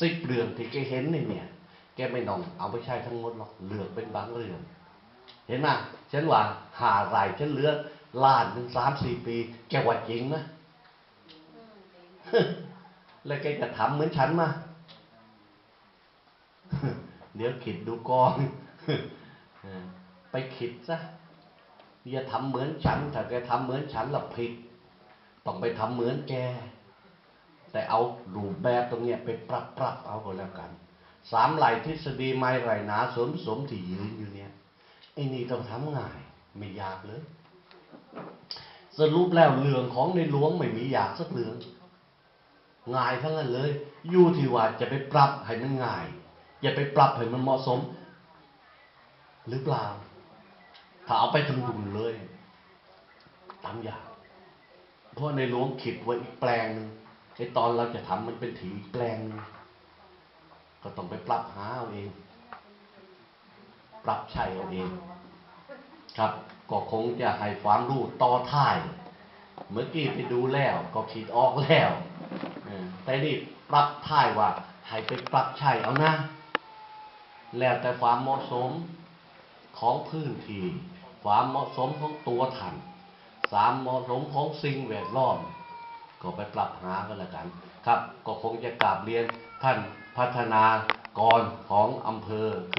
สิบเรื่องที่แกเห็นนี่เนี่ย แกไม่นองเอาไปใช้ทั้งหมดหรอกเหลือเป็นบางเรื่อง เห็นไหมฉันว่าหาไรฉันเหลือล้านถึงสามสี่ปี แกว่าจริงไหมแล้วแกจะทำเหมือนฉันมาเดี๋ยวคิดดูก่อนไปคิดซะอย่าทำเหมือนฉัน ถ้าแกทำเหมือนฉันละผิด ต้องไปทำเหมือนแก แต่เอารูปแบบตรงเนี้ยไปปรับปรับเอาก็แล้วกันสามไหลทฤษฎีไม้ไหลหนาสมสมที่ยืนอยู่เนี่ยไอ้นี่ต้องทำง่าย ไม่ยากเลยสรุปแล้วเรื่องของในหลวงไม่มียากสักเรื่องง่ายทั้งนั้นเลยอยู่ที่ว่าจะไปปรับให้มันง่าย อย่าไปปรับให้มันเหมาะสม หรือเปล่า ถ้าเอาไปถึงดุนเลยตามอย่างเพราะในหลวงขิดไว้อีกแปลงหนึ่ง ไอ้ตอนเราจะทำมันเป็นถีแปลงนึงก็ต้องไปปรับหาเอาเอง ปรับใช้เอาเอง ครับก็คงจะให้ความรู้ต่อท้าย เมื่อกี้ไปดูแล้ว ก็คิดออกแล้วเออแต่นี่ปรับท้ายว่าให้ไปปรับใช้เอานะ แล้วแต่ความเหมาะสมของพื้นที่ ความเหมาะสมของตัวท่านสามเหมาะสมของสิ่งแวดล้อม ก็ไปปรับหากันแล้วกันครับ ก็คงจะกราบเรียนท่านพัฒนากรของอำเภอขึ้น